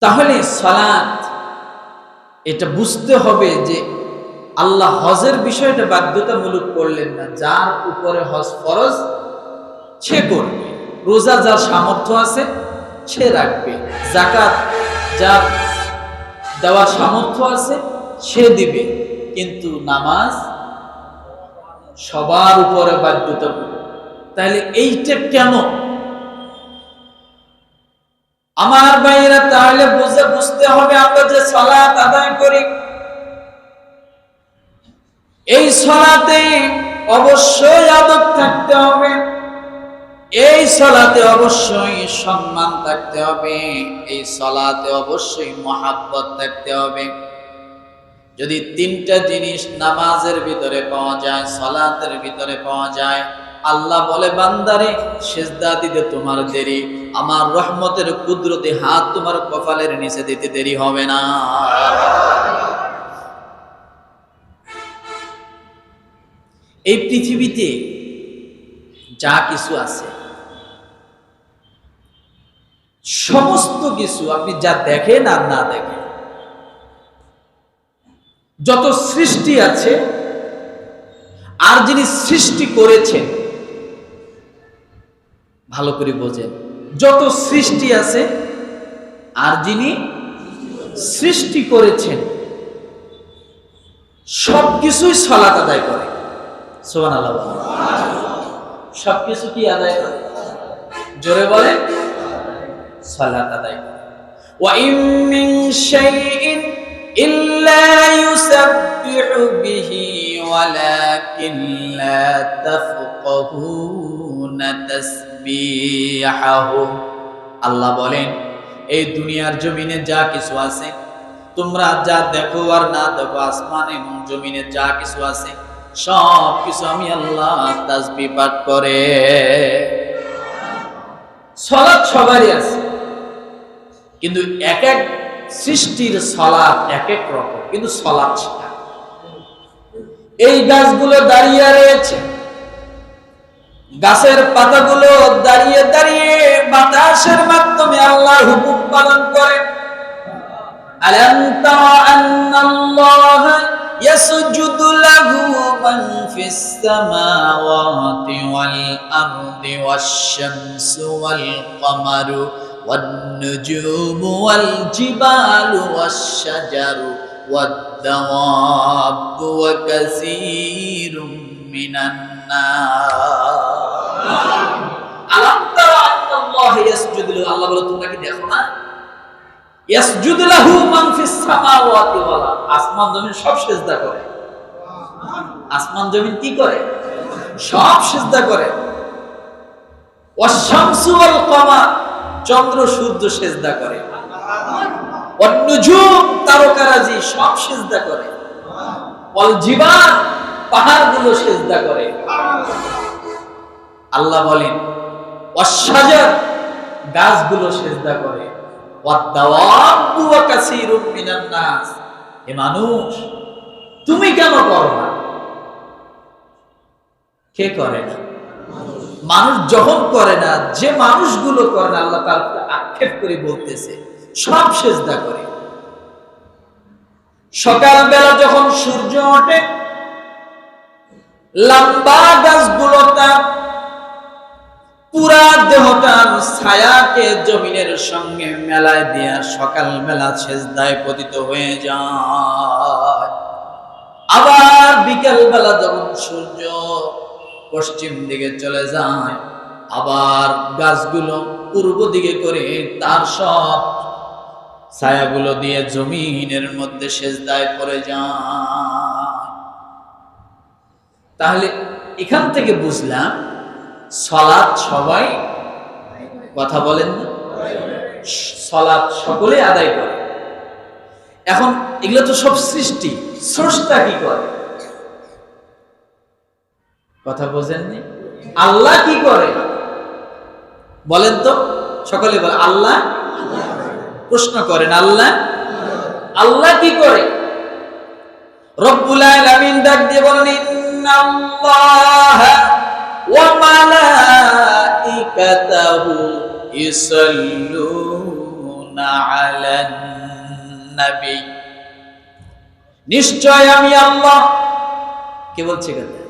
তাহলে সালাত, এটা বুঝতে হবে যে আল্লাহ হজের বিষয়টা বাধ্যতামূলক করলেন না। যার উপরে হজ ফরজ, সে করবে। রোজা যার সামর্থ্য আছে, সে রাখবে। জাকাত যার দেওয়ার সামর্থ্য আছে, সে দিবে। কিন্তু নামাজ সবার উপরে বাধ্যতামূলক। তাহলে এইটা কেন আমার ভাইরা তাহলে বুঝে বুঝতে হবে আমরা যে সলাত আদায় করি। এই সলাতে অবশ্যই আদব থাকতে হবে। এই সলাতে অবশ্যই সম্মান থাকতে হবে। এই সলাতে অবশ্যই মহাব্বত থাকতে হবে। যদি তিনটা জিনিস নামাজের ভিতরে পাওয়া যায়, সলাতের ভিতরে পাওয়া যায়, আল্লাহ বলে, বান্দারে, সেজদা দিতে তোমার দেরি। আমার রহমতের কুদরতে হাত তোমার কপালের নিচে দিতে দেরি হবে না। এই পৃথিবীতে যা কিছু আছে, সমস্ত কিছু আপনি যা দেখেন আর না দেখেন, যত সৃষ্টি আছে আর যিনি সৃষ্টি করেছেন, ভালো করে বোঝেন। যত সৃষ্টি আছে আর যিনি সৃষ্টি করেছেন সবকিছুই সলাত আদায় করে সোহান আল্লাহ সবকিছু কি আদায় করে জোরে বলে সলাত আদায় করে وَإِن مِّن شَيْءٍ إِلَّا يُسَبِّحُ بِهِ وَلَكِن لَّا تَفْقَهُونَ تَسْبِيحَهُ আল্লাহ বলেন এই দুনিয়ার জমিনে যা কিছু আছে তোমরা যা দেখো আর না দেখো আসমান এবং জমিনে যা কিছু আছে সব কিছু আমি আল্লাহ তাসবি পাঠ করে সলাৎ সবারই আছে কিন্তু এক এক সৃষ্টির সলাৎ এক এক রকম কিন্তু সলাৎ সেটা এই গাছগুলো দাঁড়িয়ে রয়েছে গাছের পাতাগুলো দাঁড়িয়ে দাঁড়িয়ে বাতাসের মাধ্যমে আল্লাহর হুকুম পালন করে ألم تر أن الله يسجد له من في السماوات والأرض والشمس والقمر والنجوم والجبال والشجر والدواب وكثير من الناس ألم تر أن الله يسجد له الله বলে তোমরা কি দেখো না ইয়াসজুদু লাহু মান ফিস সামাওয়াতি ওয়াল আরদ। আসমান জমিন সব সেজদা করে আসমান জমিন কি করে সব সেজদা করে ওয়াশ-শামসু ওয়াল কমার চন্দ্র সূর্য সেজদা করে। ওয়ান-নুজুম তারকারাজি সব সেজদা করে। সেজদা করে। আল্লাহ বলেন ওয়াশ-শাজার গাছগুলো সেজদা করে। মানুষ, তুমি কেন করো না? কে করে না? মানুষ যখন করে না, যে মানুষগুলো করে না, আল্লাহ তার আক্ষেপ করে বলতেছে, সব সেজদা করে। সকালবেলা যখন সূর্য ওঠে, লম্বা গাছগুলো তার পুরা দেহটার ছায়াকে জমিনের সঙ্গে মেলায় দিয়া সকাল বেলা সেজদায় পতিত হয়ে যায়। আবার বিকেল বেলা যখন সূর্য পশ্চিম দিকে চলে যায়। আবার গাছগুলো পূর্ব দিকে করে তার সব ছায়াগুলো দিয়ে জমিনের মধ্যে সেজদায় পড়ে যায়। তাহলে এখান থেকে বুঝলাম, সলাৎ সবাই কথা বলেন না? সলাৎ সকলে আদায় করে। এখন এগুলো তো সব সৃষ্টি, স্রষ্টা কি করে? কথা বোঝেননি? আল্লাহ কি করে? বলেন তো, সকলে বলে, আল্লাহ? প্রশ্ন করেন, আল্লাহ? আল্লাহ কি করে? রব্বুল আলামিন ডাক দিয়ে বলেন, ইন্নাল্লাহা ওয়া মালাইকাতাহু ইসাল্লুনা আলান নবী। নিশ্চয় আমি আল্লাহ। কে বলছে কথা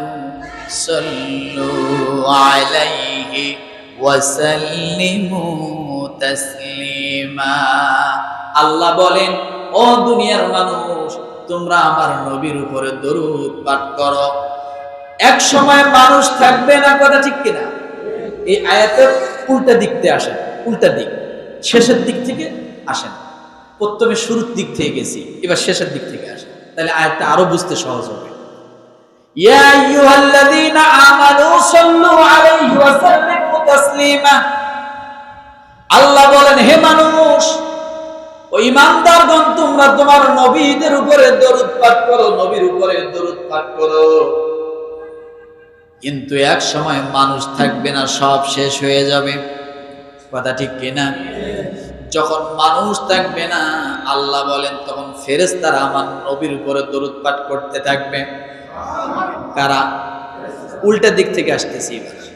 আলাইহি ওয়া সাল্লিমু তাসলিমা আল্লাহ বলেন, ও দুনিয়ার মানুষ, তোমরা আমার নবীর উপরে দরুদ পাঠ করো। এক সময় মানুষ থাকবে না, কথা ঠিক কিনা? এই আয়াতের উল্টা দিক থেকে আসেন উল্টা দিক। শেষের দিক থেকে আসেন প্রথমে শুরুর দিক থেকে গেছি, এবার শেষের দিক থেকে আসেন তাহলে আয়াতটা আরও বুঝতে সহজ হবে। ইয়া আইয়ুহাল্লাযীনা তাসলিমা আল্লাহ বলেন, হে মানুষ, ও ইমানদারগণ, তোমরা তোমার নবীদের উপরে দরুদ পাঠ করো, নবীর উপরে দরুদ পাঠ করো। কিন্তু এক সময় মানুষ থাকবে না, সব শেষ হয়ে যাবে। কথা ঠিক কিনা যখন মানুষ থাকবে না, আল্লাহ বলেন, তখন ফেরেশতারা আমার নবীর উপরে দরুদ পাঠ করতে থাকবে। কারা? উল্টা দিক থেকে আসতেছি এবার।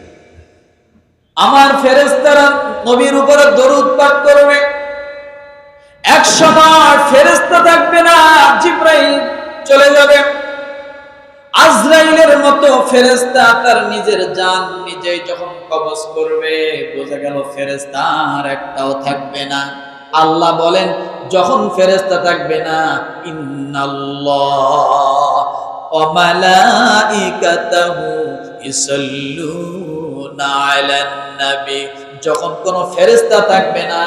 আমার ফেরেশতারা নবীর উপরে দরুদ পাঠ করবে। এক সময় ফেরেশতা থাকবে না, জিব্রাইল চলে যাবে। আজরাইলের মতো ফেরেশতা তার নিজের জান নিজেই যখন কবজ করবে, বোঝা গেল ফেরেশতা আর একটাও থাকবে না। আল্লাহ বলেন, যখন ফেরেশতা থাকবে না, ইন্নাল্লাহ ওয়া মালাইকাতাহু ইসাল্লুনা। যখন কোনো ফেরেশতা থাকবে না,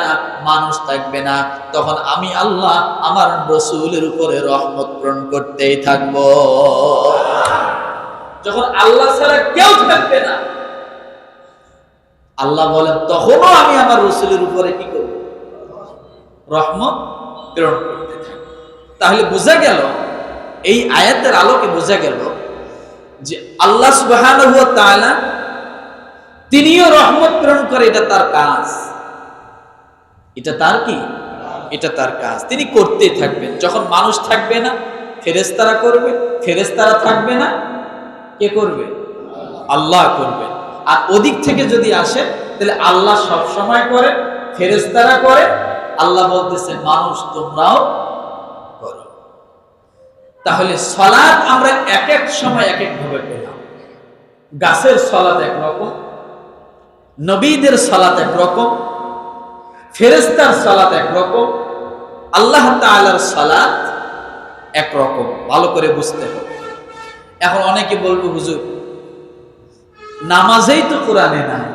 মানুষ থাকবে না, তখন আমি আল্লাহ আমার রসুলের উপরে রহমত পূরণ করতেই থাকব। যখন আল্লাহ ছাড়া কেউ থাকবে না, আল্লাহ বলেন, তখনও আমি আমার রসুলের উপরে কি করব? রহমত প্রেরণ করতে থাকব। তাহলে বোঝা গেল, এই আয়াতের আলোকে বোঝা গেল যে আল্লাহ তাআলা তিনিও রহমত প্রেরণ করে, এটা তার কাজ। এটা তার কি? এটা তার কাজ। তিনি করতেই থাকবেন। যখন মানুষ থাকবে না ফেরেস্তারা করবে ফেরেস্তারা থাকবে না, কে করবে? আল্লাহ করবে। আর ওদিক থেকে যদি আসে, তাহলে আল্লাহ সব সময় করে ফেরেস্তারা করে। আল্লাহ বলতেছে, মানুষ তোমরাও করো। তাহলে সলাদ আমরা এক এক সময় এক এক ভাবে পেলাম। গাছের সলাদ একরকম নবীদের সালাত একরকম ফেরেস্তার সালাত একরকম, আল্লাহ তালার সালাত একরকম। ভালো করে বুঝতে হবে। এখন অনেকে বলব, হুজুর, নামাজেই তো কোরআনে নাই।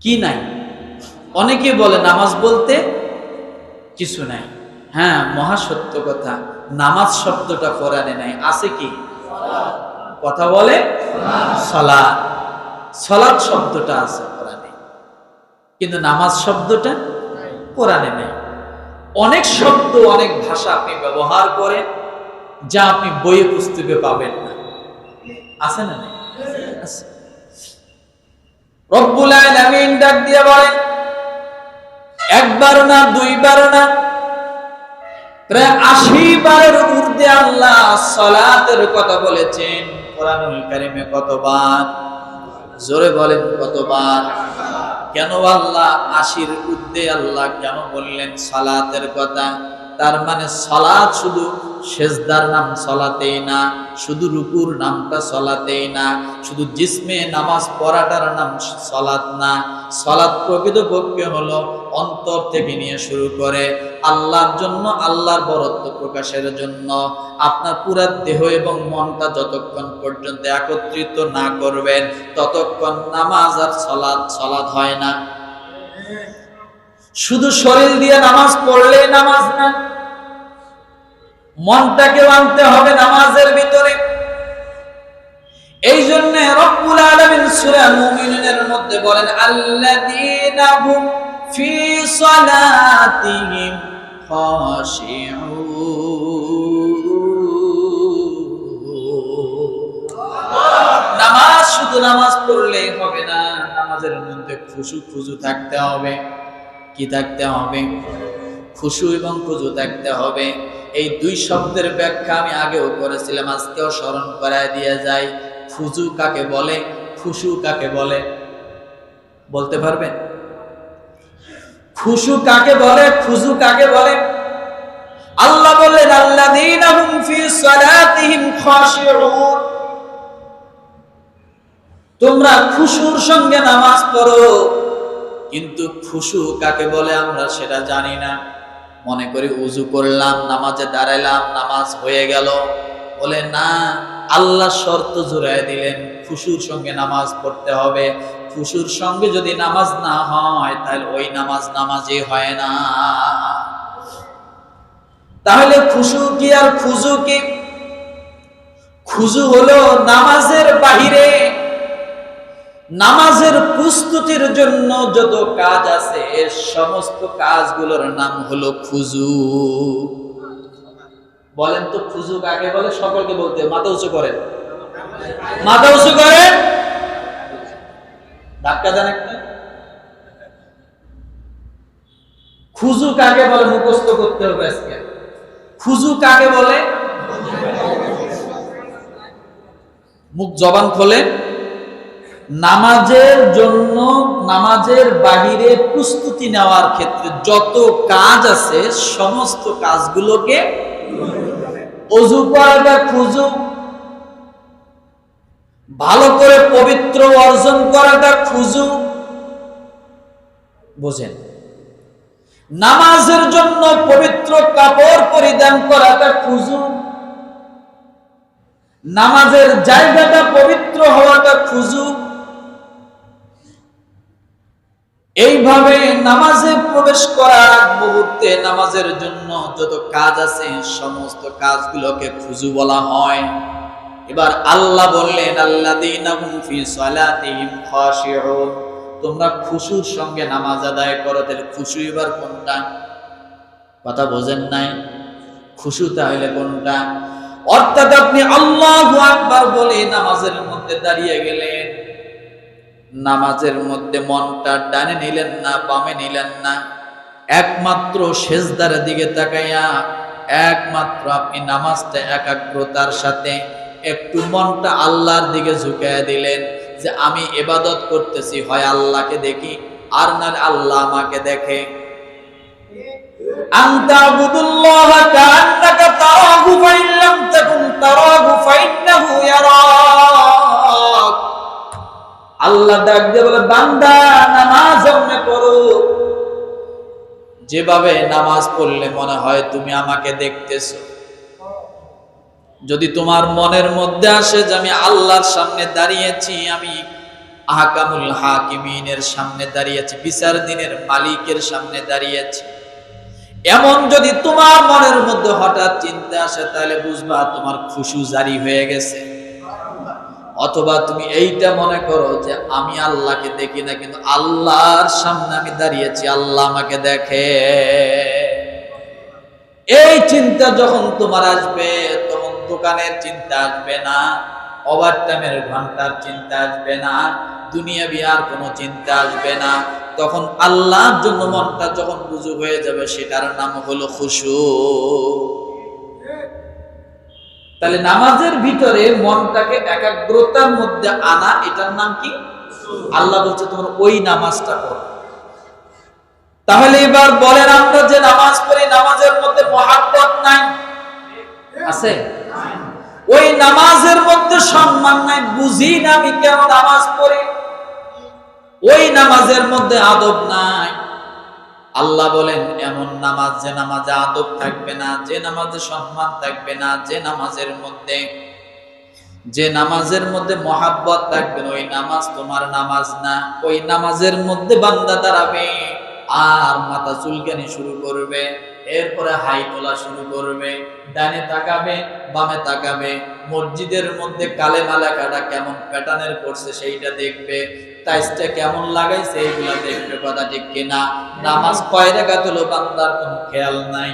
কি নাই? অনেকে বলে, নামাজ বলতে কিছু নাই। হ্যাঁ মহাসত্য কথা, নামাজ শব্দটা কোরআনে নাই। আছে কি? কথা বলে? সালাত। সলাৎ শব্দটা আছে কোরআনে। কিন্তু নামাজ শব্দটা কোরআনে নেই। অনেক শব্দ, অনেক ভাষা আপনি ব্যবহার করেন যা আপনি বইয়ে পুস্তকে পাবেন না। আছে না। রব্বুল আলামিন বলেছেন কারিমে কতবার? জোরে বলেন কতবার? কেন আল্লাহ আশির উদ্দে আল্লাহ কেন বললেন সালাতের কথা? তার মানে সলাৎ শুধু সেজদার নাম সলাতেই না, শুধু রুকুর নামটা সলাতেই না, শুধু জিসমে নামাজ পড়াটার নাম সলাত না। সলাৎ প্রকৃতপক্ষে হলো অন্তর থেকে নিয়ে শুরু করে আল্লাহর জন্য, আল্লাহর বরত্ব প্রকাশের জন্য। আপনার পুরা দেহ এবং মনটা যতক্ষণ পর্যন্ত একত্রিত না করবেন, ততক্ষণ নামাজ আর সলাৎ সলাৎ হয় না। শুধু শরীর দিয়ে নামাজ পড়লে নামাজ না। মনটাকেও আনতে হবে নামাজের ভিতরে। এই জন্য রব্বুল আলামিন সূরা মুমিনুনের মধ্যে বলেন, আল্লাযীনা হুম ফি সালাতিহিম নামাজ শুধু নামাজ পড়লেই হবে না, নামাজের মধ্যে খুশু খুশু থাকতে হবে। কি থাকতে হবে? খুশু এবং খুজু থাকতে হবে। এই দুই শব্দের ব্যাখ্যা আমি আগেও করেছিলাম, আজকেও স্মরণ করায় দিয়ে যাই। খুজু কাকে বলে? খুশু কাকে বলে? বলতে পারবেন? খুশু কাকে বলে? খুজু কাকে বলে? আল্লাহ বললেন আল্লাযীনা হুম ফি তোমরা খুশুর সঙ্গে নামাজ পড়ো। কিন্তু খুশু কাকে বলে আমরা সেটা জানি না। মনে করি উজু করলাম, নামাজে দাঁড়াইলাম, নামাজ হয়ে গেল। বলে, না, আল্লাহ শর্ত জুড়াই দিলেন, খুশুর সঙ্গে নামাজ পড়তে হবে। খুশুর সঙ্গে যদি নামাজ না হয়, তাহলে ওই নামাজ নামাজই হয় না। তাহলে খুশু কি আর খুজু কি? খুজু হলো নামাজের বাহিরে। নামাজের প্রস্তুতির জন্য যত কাজ আছে, এর সমস্ত কাজগুলোর নাম হলো খুজু। বলেন তো খুজু কাকে বলে? সকলকে বলতে মাথা উঁচু করেন। মাথা উঁচু করেন। ধাক্কা দেন একটা। খুজু কাকে বলে? মুখস্থ করতে হবে আজকে। খুজু কাকে বলে? মুখ জবান খোলে নামাজের জন্য, নামাজের বাহিরে প্রস্তুতি নেওয়ার ক্ষেত্রে যত কাজ আছে, সমস্ত কাজগুলোকে অজু করাটা খুঁজু, ভালো করে পবিত্র অর্জন করাটা খুঁজু, বোঝেন? নামাজের জন্য পবিত্র কাপড় পরিধান করাটা খুঁজু, নামাজের জায়গাটা পবিত্র হওয়াটা খুঁজু এইভাবে নামাজে প্রবেশ করার মুহূর্তে নামাজের জন্য যত কাজ আছে, সমস্ত কাজগুলোকে খুজু বলা হয়। এবার আল্লাহ বললেন আল্লাযীনাহুম ফি তোমরা খুশুর সঙ্গে নামাজ আদায় করো, তাহলে খুশু এবার কোনটা? কথা বোঝেন নাই? খুশু তাহলে কোনটা? অর্থাৎ আপনি আল্লাহ বলে নামাজের মধ্যে দাঁড়িয়ে গেলেন। নামাজের মধ্যে মনটা ডানে নিলেন না, বামে নিলেন না। একমাত্র সেজদার দিকে তাকাইয়া, একমাত্র আপনি নামাজটা একাগ্রতার সাথে একটু মনটা আল্লাহর দিকে ঝুঁকিয়ে দিলেন যে, আমি এবাদত করতেছি, হয় আল্লাহকে দেখি, আর না আল্লাহ আমাকে দেখে। আন্তাবুদুল্লাহ আল্লাহ ডাক দিয়ে বলে, বান্দা, নামাজ অমনে করো যেভাবে নামাজ পড়লে মনে হয় তুমি আমাকে দেখতেছো। যদি তোমার মনের মধ্যে আসে যে আমি আল্লাহর সামনে দাঁড়িয়েছি, আমি আহকামুল হাকিমিনের সামনে দাঁড়িয়েছি বিচার দিনের মালিকের সামনে দাঁড়িয়েছি। এমন যদি তোমার মনের মধ্যে হঠাৎ চিন্তা আসে, তাহলে বুঝবা তোমার খুশু জারি হয়ে গেছে। অথবা তুমি এইটা মনে করো যে আমি আল্লাহকে দেখি না, কিন্তু আল্লাহর সামনে আমি দাঁড়িয়েছি, আল্লাহ আমাকে দেখে। এই চিন্তা যখন তোমার আসবে, তখন দোকানের চিন্তা আসবে না ওভার টাইমের ঘণ্টার চিন্তা আসবে না দুনিয়া বিয়ার কোনো চিন্তা আসবে না। তখন আল্লাহর জন্য মনটা যখন বুঝু হয়ে যাবে, সেটার নাম হলো খুশু। তাহলে নামাজের ভিতরে মনটাকে একাগ্রতার মধ্যে আনা, এটার নাম কি? আল্লাহ বলছে, তোমার ওই নামাজটা করো তাহলে এবার বলেন আমরা যে নামাজ পড়ি, নামাজের মধ্যে মহাব্বত নাই? আছে? ওই নামাজের মধ্যে সম্মান নাই, বুঝি না আমি কেন নামাজ পড়ি? ওই নামাজের মধ্যে আদব নাই। আল্লাহ বলেন, এমন নামাজ যে নামাজে আদব থাকবে না, যে নামাজে সম্মান থাকবে না, যে নামাজের মধ্যে, যে নামাজের মধ্যে মহাব্বত থাকবে ওই নামাজ তোমার নামাজ না, ওই নামাজের মধ্যে বান্দা দাঁড়াবে আর মাথা চুলকানি শুরু করবে, এরপরে হাই তোলা শুরু করবে। ডানে তাকাবে, বামে তাকাবে। মসজিদের মধ্যে কালেমা লেখাটা কেমন প্যাটার্নের করছে সেইটা দেখবে। টাইসটা কেমন লাগাইছে এইগুলা দেখবে কথা ঠিক কিনা? নামাজ কয় রেখা তুলো বান্দার কোনো খেয়াল নাই।